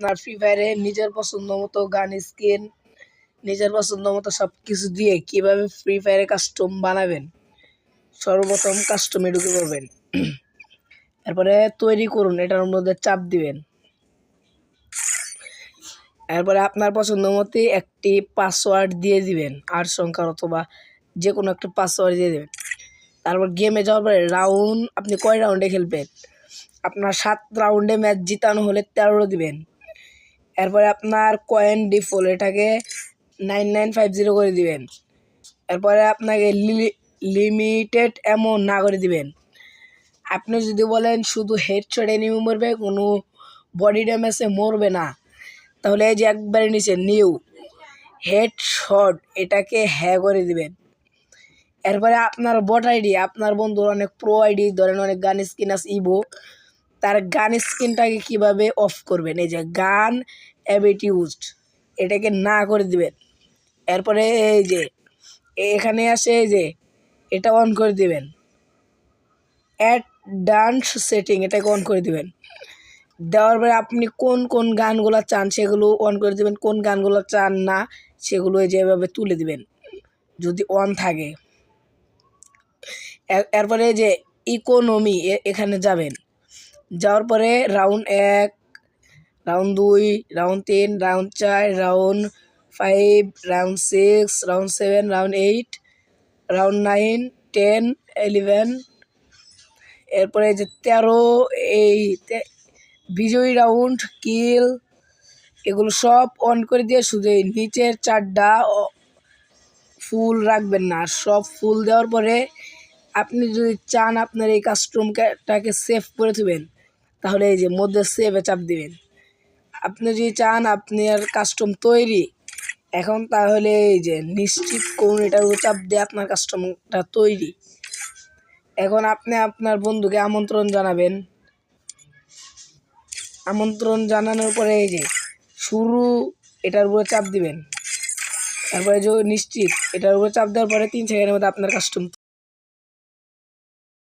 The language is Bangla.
আপনার ফ্রি ফায়ারে নিজের পছন্দ মতো গান স্কিন নিজের পছন্দ মতো সব কিছু দিয়ে কীভাবে ফ্রি ফায়ারে কাস্টম বানাবেন, সর্বপ্রথম কাস্টমে ঢুকে পড়বেন। এরপরে তৈরি করুন, এটার মধ্যে চাপ দিবেন। এরপরে আপনার পছন্দ মতো একটি পাসওয়ার্ড দিয়ে দিবেন, আট সংখ্যার অথবা যে কোনো একটা পাসওয়ার্ড দিয়ে দেবেন। তারপর গেমে যাওয়ার পরে রাউন্ড আপনি কয় রাউন্ডে খেলবেন? আপনার সাত রাউন্ডে ম্যাচ জিতানো হলে তেরো দিবেন। এরপরে আপনার কয়েন ডিফল্ট এটাকে নাইন নাইন ফাইভ জিরো করে দিবেন। এরপরে আপনাকে লিমিটেড এমন না করে দিবেন। আপনি যদি বলেন শুধু হেডশট এনিমি মরবে, কোনো বডি ড্যামেজে মরবে না। তাহলে এই যে একবারে নিচে নিউ হেডশট এটাকে হ্যাঁ করে দিবেন। এরপরে আপনার বট আইডি আপনার বন্ধুর অনেক প্রো আইডি ধরেন অনেক গান স্কিন আছে ইভো তার গান স্ক্রিনটাকে কীভাবে অফ করবেন? এই যে গান অ্যাবিট ইউজড এটাকে না করে দিবেন। এরপরে এই যে, এখানে আসে এই যে, এটা অন করে দিবেন। অ্যাড ডান্স সেটিং এটাকে অন করে দিবেন। দেওয়ার পরে আপনি কোন কোন গানগুলো চান সেগুলো অন করে দিবেন, কোন গানগুলো চান না সেগুলো যেভাবে তুলে দিবেন, যদি অন থাকে। এরপরে যে ইকোনমি এখানে যাবেন। যাওয়ার পরে রাউন্ড এক রাউন্ড দুই রাউন্ড তিন রাউন্ড চার round five round six round seven round eight round nine ten eleven এরপরে যে তেরো, এই বিজয়ী রাউন্ড কিল এগুলো সব অন করে দিয়ে শুধু এই নিচের চারটা ফুল রাখবেন না। সব ফুল দেওয়ার পরে আপনি যদি চান আপনার এই কাস্টমটাকে সেভ করে দেবেন তাহলে এই যে মধ্যে সেভে চাপ দিবেন। আপনি যদি চান আপনার কাস্টম তৈরি, এখন তাহলে এই যে নিশ্চিত করুন এটার উপর চাপ দিয়ে আপনার কাস্টমটা তৈরি। এখন আপনি আপনার বন্ধুকে আমন্ত্রণ জানাবেন। আমন্ত্রণ জানানোর পরে এই যে শুরু এটার উপরে চাপ দিবেন। তারপরে যে নিশ্চিত এটার উপরে চাপ দেওয়ার পরে তিন সেকেন্ডের মধ্যে আপনার কাস্টম